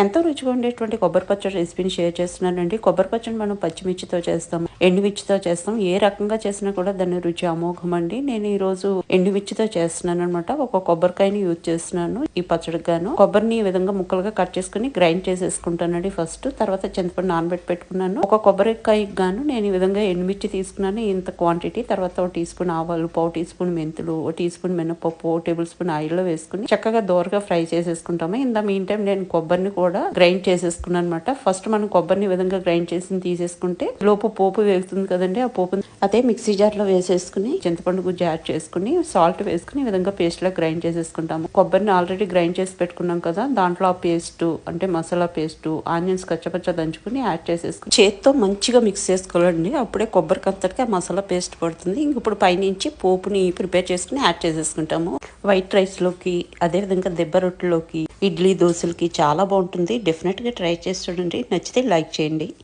ఎంతో రుచిగా ఉండేటువంటి కొబ్బరి పచ్చడి రెసిపీని షేర్ చేస్తున్నానండి. కొబ్బరి పచ్చడి మనం పచ్చిమిర్చితో చేస్తాం ఎండుమిర్చితో చేస్తాం. ఏ రకంగా చేసినా కూడా దాని రుచి అమోఘం అండి. నేను ఈ రోజు ఎండుమిర్చితో చేస్తున్నాను అనమాట ఒక కొబ్బరికాయని యూజ్ చేస్తున్నాను ఈ పచ్చడికి గాను. కొబ్బరిని ఈ విధంగా ముక్కలుగా కట్ చేసుకుని గ్రైండ్ చేసేసుకుంటానండి ఫస్ట్. తర్వాత చింతపండు నానబెట్టి పెట్టుకున్నాను. ఒక కొబ్బరికాయకి గాను నేను ఈ విధంగా ఎండుమిర్చి తీసుకున్నాను. ఇంత క్వాంటిటీ తర్వాత ఒక టీ స్పూన్ ఆవాలు పావు టీ స్పూన్ మెంతులు ఒక టీ స్పూన్ మినపప్పు ఓ టేబుల్ స్పూన్ ఆయిల్లో వేసుకుని చక్కగా దోరగా ఫ్రై చేసేసుకుంటాము. ఇంత మీన్ టైం నేను కొబ్బరిని కూడా కూడా గ్రైండ్ చేసేసుకున్నాను అనమాట ఫస్ట్ మనం కొబ్బరిని విధంగా గ్రైండ్ చేసి తీసేసుకుంటే లోపు పోపు వేగుతుంది కదండి. ఆ పోపు అదే మిక్సీ జార్లో వేసేసుకుని చింతపండు గుజ్జు యాడ్ చేసుకుని సాల్ట్ వేసుకుని ఈ విధంగా పేస్ట్ లా గ్రైండ్ చేసేసుకుంటాము. కొబ్బరిని ఆల్రెడీ గ్రైండ్ చేసి పెట్టుకున్నాం కదా దాంట్లో ఆ పేస్ట్ అంటే మసాలా పేస్ట్ ఆనియన్స్ కచ్చపచ్చ దంచుకుని యాడ్ చేసేసుకుని చేత్తో మంచిగా మిక్స్ చేసుకోవాలండి. అప్పుడే కొబ్బరికి అంతటికి ఆ మసాలా పేస్ట్ పడుతుంది. ఇంక ఇప్పుడు పైనుంచి పోపుని ప్రిపేర్ చేసుకుని యాడ్ చేసేసుకుంటాము. వైట్ రైస్లోకి అదే విధంగా దెబ్బ రొట్టెలోకి ఇడ్లీ దోశలకి చాలా బాగుంటుంది. డెఫినెట్గా ట్రై చేసి చూడండి. నచ్చితే లైక్ చేయండి.